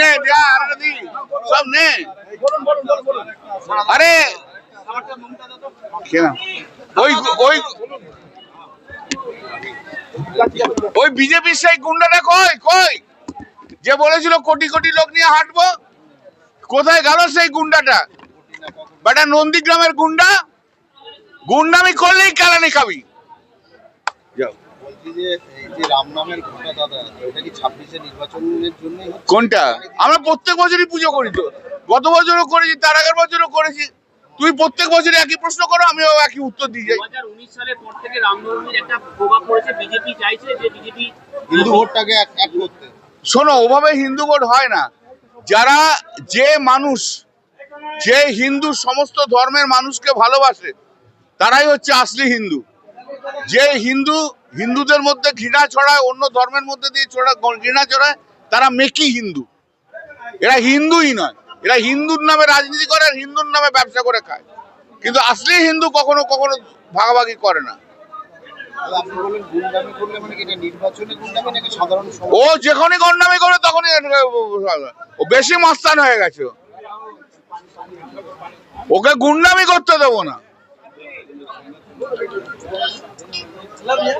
নে যা আরে দি সব নে আরে কেন ওই ওই ওই বিজেপির সেই গুন্ডাটা কই কই? যে বলেছিল কোটি কোটি লোক নিয়ে হাঁটবো। কোথায় গেল সেই গুন্ডাটা? বেটা নন্দীগ্রামের গুন্ডা? গুন্ডামি করলেই কেলানি খাবি। যাও। বলছি যে এই যে রাম নামের ঘোষণা দাদা এটা কি ছাব্বিশে নির্বাচনের জন্যই হচ্ছে? কোনটা? আমরা প্রত্যেক বছরই পুজো করি তো। গত বছরও করেছি তার আগের বছরও করেছি। তুই প্রত্যেক বছরই একই প্রশ্ন করো আমিও একই উত্তর দিয়ে যাই। সালের পর থেকে রামনবমীর একটা প্রভাব পড়েছে বিজেপি চাইছে যে বিজেপি হিন্দু ভোটটাকে এক এক করতে। শোনো ওভাবে হিন্দু ভোট হয় না। যারা যে মানুষ যে হিন্দু সমস্ত ধর্মের মানুষকে ভালোবাসে তারাই হচ্ছে আসলি হিন্দু। যে হিন্দু হিন্দুদের মধ্যে ঘৃণা ছড়ায় অন্য ধর্মের মধ্যে দিয়ে ছড়া ঘৃণা ছড়ায় তারা মেকি হিন্দু। এরা হিন্দুই নয়। এরা হিন্দুর নামে রাজনীতি করে আর হিন্দুর নামে ব্যবসা করে খায়। কিন্তু আসলি হিন্দু কখনো কখনো ভাগাভাগি করে না। মানে ও যখনই গন্ডামি করে তখনই ও বেশি মাস্তান হয়ে গেছে। ওকে গুন্ডামি করতে দেবো না। L'avenir